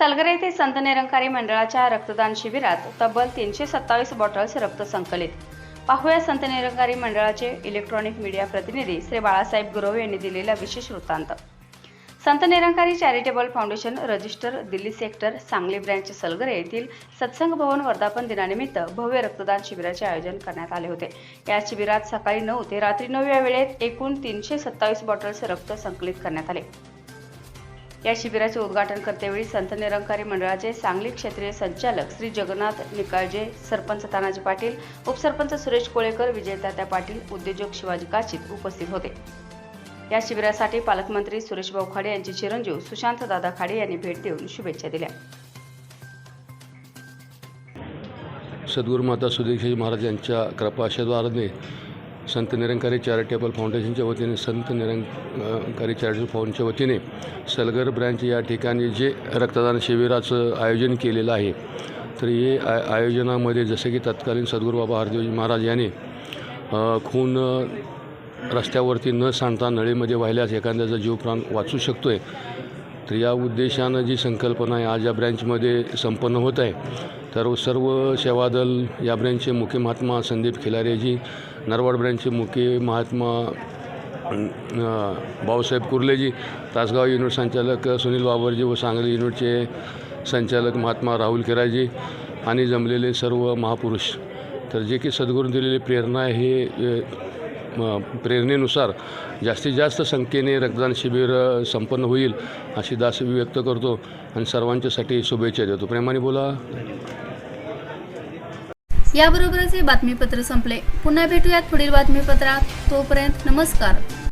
येथे संत निरंकारी मंडळाच्या रक्तदान शिबिरात तब्बल तीनशे सत्तावीस बॉटल्स रक्त संकलित. पाहूया संत निरंकारी मंडळाचे इलेक्ट्रॉनिक मीडिया प्रतिनिधी श्री बाळासाहेब गुरव यांनी दिलेला विशेष वृत्तांत. Sant Nirankari charitable foundation register Delhi sector Sangli branch Salgare येथील सत्संग भवन वर्धापन दिनानिमित्त भव्य रक्तदान शिबिराचे आयोजन करण्यात आले होते. या शिबिरात सकाळी नऊ ते रात्री नऊ या वेळेत एकूण तीनशे सत्तावीस बॉटल्स रक्त संकलित करण्यात आले. या शिबिराचे उद्घाटन करतेवेळी संत निरंकारी मंडळाचे सांगली क्षेत्रीय संचालक श्री जगन्नाथ निकाळजे सरपंच तानाजी पाटील उपसरपंच सुरेश कोळेकर विजयतात्या पाटील उद्योजक शिवाजी काचित उपस्थित होते. या शिबिरासाठी पालकमंत्री सुरेशभाऊ खाडे यांचे चिरंजीव सुशांत दादा खाडे यांनी भेट देऊन शुभेच्छा दिल्या. सद्गुरुमाता सुदीक्षाजी महाराज यांच्या कृपा आशीर्वादाने संत निरंकारी चॅरिटेबल फाउंडेशनच्या वतीने संत निरंकारी चॅरिटेबल फाउंडच्या वतीने सलगर ब्रँच या ठिकाणी जे रक्तदान शिबिराचं आयोजन केलेलं आहे तर हे आय आयोजनामध्ये जसे की तत्कालीन सद्गुरू बाबा हरदेवजी महाराज यांनी खून रस्त्यावरती न सांडता नळीमध्ये वाहिल्यास एखाद्याचा जीव प्राण वाचू शकतो आहे तर या उद्देशानं जी संकल्पना आहे आज या ब्रँचमध्ये संपन्न होत आहे तर सर्व सेवादल या ब्रँचचे मुख्य महात्मा संदीप खिलारेजी नरवाड ब्रँचचे मुख्य महात्मा भाऊसाहेब कुर्लेजी तासगाव युनिट संचालक सुनील बाबरजी व सांगली युनिटचे संचालक महात्मा राहुल खिराजी आणि जमलेले सर्व महापुरुष. तर जे की सद्गुरू दिलेली प्रेरणा आहे हे प्रेरणेनुसार जास्तीत जास्त संख्येने रक्तदान शिबिर संपन्न होईल अशी दास व्यक्त करतो आणि सर्वांच्यासाठी शुभेच्छा देतो. प्रेमाने बोला. याबरोबरच हे बातमीपत्र संपले. पुन्हा भेटूयात पुढील बातमीपत्रात. तोपर्यंत नमस्कार.